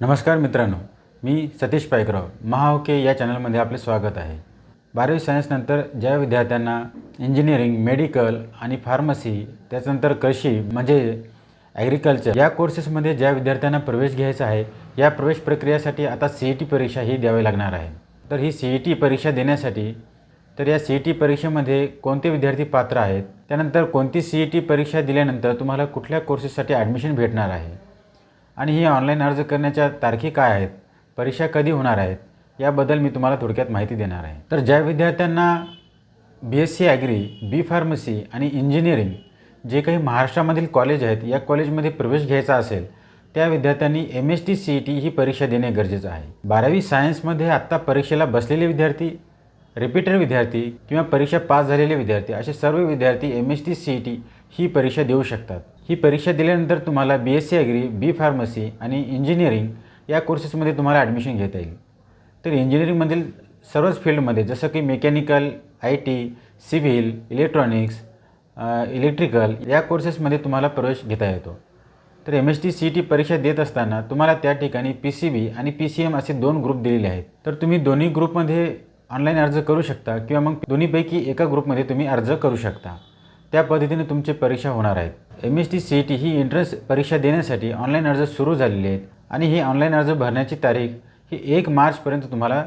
नमस्कार मित्रांनो मी सतीश पायकराव महाओके या चॅनलमध्ये आपले स्वागत आहे. बारावी सायन्सनंतर ज्या विद्यार्थ्यांना इंजिनिअरिंग मेडिकल आणि फार्मसी त्याच्यानंतर कृषी म्हणजे ॲग्रिकल्चर या कोर्सेसमध्ये ज्या विद्यार्थ्यांना प्रवेश घ्यायचा आहे या प्रवेश प्रक्रियेसाठी आता सी ई टी परीक्षा ही द्यावी लागणार आहे. तर ही सी ई टी परीक्षा देण्यासाठी तर या सी ई टी परीक्षेमध्ये कोणते विद्यार्थी पात्र आहेत त्यानंतर कोणती सी ई टी परीक्षा दिल्यानंतर तुम्हाला कुठल्या कोर्सेससाठी ॲडमिशन भेटणार आहे? आणि ही ऑनलाईन अर्ज करण्याच्या तारखी काय आहेत? परीक्षा कधी होणार आहेत? याबद्दल मी तुम्हाला थोडक्यात माहिती देणार आहे. तर ज्या विद्यार्थ्यांना B S C agri B pharmacy आणि इंजिनिअरिंग जे काही महाराष्ट्रामधील कॉलेज आहेत या कॉलेजमध्ये प्रवेश घ्यायचा असेल त्या विद्यार्थ्यांनी M S T C E T ही परीक्षा देणे गरजेचं आहे. बारावी सायन्समध्ये आत्ता परीक्षेला बसलेले विद्यार्थी रिपीटर विद्यार्थी किंवा परीक्षा पास झालेले विद्यार्थी असे सर्व विद्यार्थी M S T C E T ही परीक्षा देऊ शकतात. ही परीक्षा दिल्यानंतर तुम्हाला B S C agri B pharmacy आणि इंजिनिअरिंग या कोर्सेसमध्ये तुम्हाला ॲडमिशन घेता येईल. तर इंजिनिअरिंगमधील सर्वच फील्डमध्ये जसं की mechanical I T civil electronics electrical या कोर्सेसमध्ये तुम्हाला प्रवेश घेता येतो. तर M S T C T परीक्षा देत असताना तुम्हाला त्या ठिकाणी पी सी बी आणि पी सी एम असे दोन ग्रुप दिलेले आहेत. तर तुम्ही दोन्ही ग्रुपमध्ये ऑनलाईन अर्ज करू शकता किंवा मग दोन्हीपैकी एका ग्रुपमध्ये तुम्ही अर्ज करू शकता. त्या पद्धतीने तुमची परीक्षा होणार आहेत M S T C T ही एंट्रन्स परीक्षा देण्यासाठी ऑनलाईन अर्ज सुरू झालेले आहेत आणि ही ऑनलाईन अर्ज भरण्याची तारीख ही एक मार्चपर्यंत तुम्हाला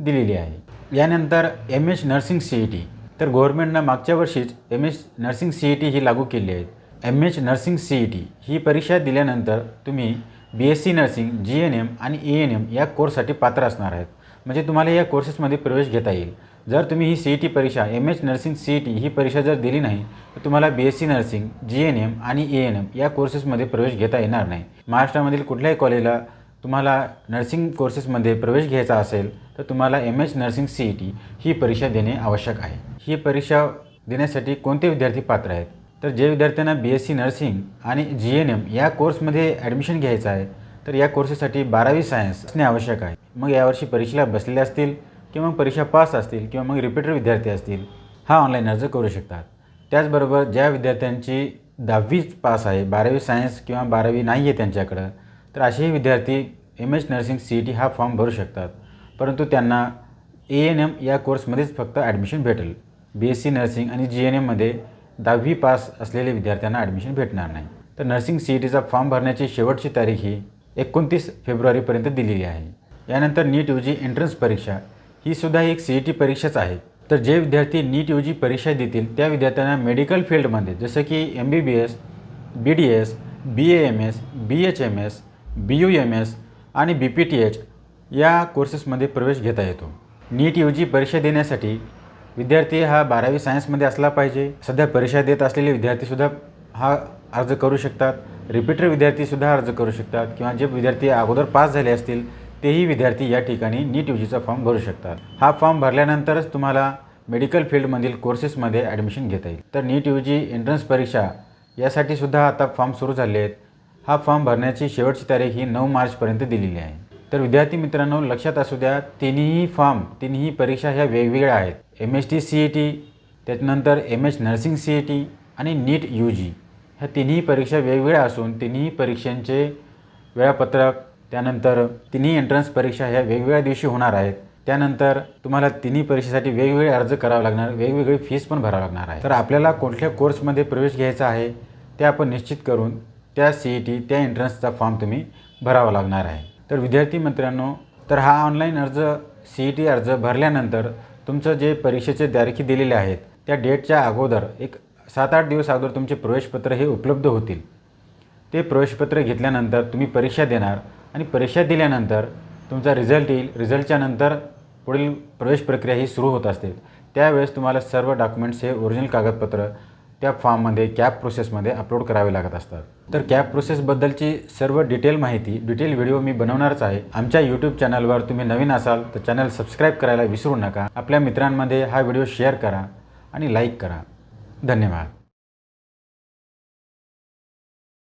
दिलेली आहे. यानंतर M H nursing C E T तर गव्हर्नमेंटनं मागच्या वर्षीच M H nursing C E T ही लागू केली आहे. M H nursing C E T ही परीक्षा दिल्यानंतर तुम्ही B S C nursing G N M आणि ए एन एम या कोर्ससाठी पात्र असणार आहेत. म्हणजे तुम्हाला या कोर्सेसमध्ये प्रवेश घेता येईल. जर तुम्ही ही सी ई टी परीक्षा M H nursing C E T ही परीक्षा जर दिली नाही तर तुम्हाला B S C nursing G N M आणि ए एन एम या कोर्सेसमध्ये प्रवेश घेता येणार नाही. महाराष्ट्रामधील कुठल्याही कॉलेजला तुम्हाला नर्सिंग कोर्सेसमध्ये प्रवेश घ्यायचा असेल तर तुम्हाला M H nursing C E T ही परीक्षा देणे आवश्यक आहे. ही परीक्षा देण्यासाठी कोणते विद्यार्थी पात्र आहेत? तर जे विद्यार्थ्यांना बी एस सी नर्सिंग आणि जी एन एम या कोर्समध्ये ॲडमिशन घ्यायचं आहे तर या कोर्सेससाठी बारावी सायन्स असणे आवश्यक आहे. मग यावर्षी परीक्षेला बसलेले असतील किंवा मग परीक्षा पास असतील किंवा मग रिपीटर विद्यार्थी असतील हा ऑनलाईन अर्ज करू शकतात. त्याचबरोबर ज्या विद्यार्थ्यांची दहावीच पास आहे बारावी सायन्स किंवा बारावी नाही आहे त्यांच्याकडं तर असेही विद्यार्थी M H nursing C E T हा फॉर्म भरू शकतात. परंतु त्यांना ए एन एम या कोर्समध्येच फक्त ॲडमिशन भेटेल. बी एस सी नर्सिंग आणि जी एन एममध्ये दहावी पास असलेल्या विद्यार्थ्यांना ॲडमिशन भेटणार नाही. तर नर्सिंग सी ई टीचा फॉर्म भरण्याची शेवटची तारीख ही एकोणतीस फेब्रुवारीपर्यंत दिलेली आहे. यानंतर नीट यू जी एंट्रन्स परीक्षा ही सुद्धा एक सी ई टी परीक्षाच आहे. तर जे विद्यार्थी नीट यू जी परीक्षा देतील त्या विद्यार्थ्यांना मेडिकल फील्डमध्ये जसं की M B B S B D S B A M S B H M S B U M S आणि बी पी टी एच या कोर्सेसमध्ये प्रवेश घेता येतो. नीट यू जी परीक्षा देण्यासाठी विद्यार्थी हा बारावी सायन्समध्ये असला पाहिजे. सध्या परीक्षा देत असलेले विद्यार्थीसुद्धा हा अर्ज करू शकतात. रिपीटर विद्यार्थीसुद्धा अर्ज करू शकतात किंवा जे विद्यार्थी अगोदर पास झाले असतील तेही विद्यार्थी या ठिकाणी नीट यू जीचा फॉर्म भरू शकतात. हा फॉर्म भरल्यानंतरच तुम्हाला मेडिकल फील्डमधील कोर्सेसमध्ये ॲडमिशन घेता येईल. तर नीट यू जी एंट्रन्स परीक्षा यासाठी सुद्धा आता फॉर्म सुरू झाले आहेत. हा फॉर्म भरण्याची शेवटची तारीख ही नऊ मार्चपर्यंत दिलेली आहे. तर विद्यार्थी मित्रांनो लक्षात असू द्या तिन्ही फॉर्म तिन्ही परीक्षा ह्या वेगवेगळ्या आहेत. M S T C E T त्याच्यानंतर M H nursing C E T आणि नीट यू जी ह्या तिन्ही परीक्षा वेगवेगळ्या असून तिन्ही परीक्षांचे वेळापत्रक त्यानंतर तिन्ही एंट्रन्स परीक्षा ह्या वेगवेगळ्या दिवशी होणार आहेत. त्यानंतर तुम्हाला तिन्ही परीक्षेसाठी वेगवेगळे अर्ज करावे लागणार वेगवेगळी फीस पण भरावं लागणार आहे. तर आपल्याला कुठल्या कोर्समध्ये प्रवेश घ्यायचा आहे ते आपण निश्चित करून त्या सी ई टी त्या एंट्रन्सचा फॉर्म तुम्ही भरावा लागणार आहे. तर विद्यार्थी मित्रांनो तर हा ऑनलाईन अर्ज सी ई टी अर्ज भरल्यानंतर तुमचं जे परीक्षेचे तारखी दिलेले आहेत त्या डेटच्या अगोदर एक सात आठ दिवस अगोदर तुमचे प्रवेशपत्र हे उपलब्ध होतील. ते प्रवेशपत्र घेतल्यानंतर तुम्ही परीक्षा देणार आणि परीक्षा दिल्यानंतर तुमचा रिझल्ट येईल. रिझल्टच्या नंतर पुढील प्रवेश प्रक्रिया ही सुरू होत असते. त्यावेळेस तुम्हाला सर्व डॉक्युमेंट्स हे ओरिजिनल कागदपत्र त्या फॉर्ममध्ये कॅब प्रोसेसमध्ये अपलोड करावे लागत असतात. तर कॅब प्रोसेसबद्दलची सर्व डिटेल माहिती डिटेल व्हिडिओ मी बनवणारच आहे. आमच्या यूट्यूब चॅनलवर तुम्ही नवीन असाल तर चॅनल सबस्क्राईब करायला विसरू नका. आपल्या मित्रांमध्ये हा व्हिडिओ शेअर करा आणि लाईक करा. धन्यवाद.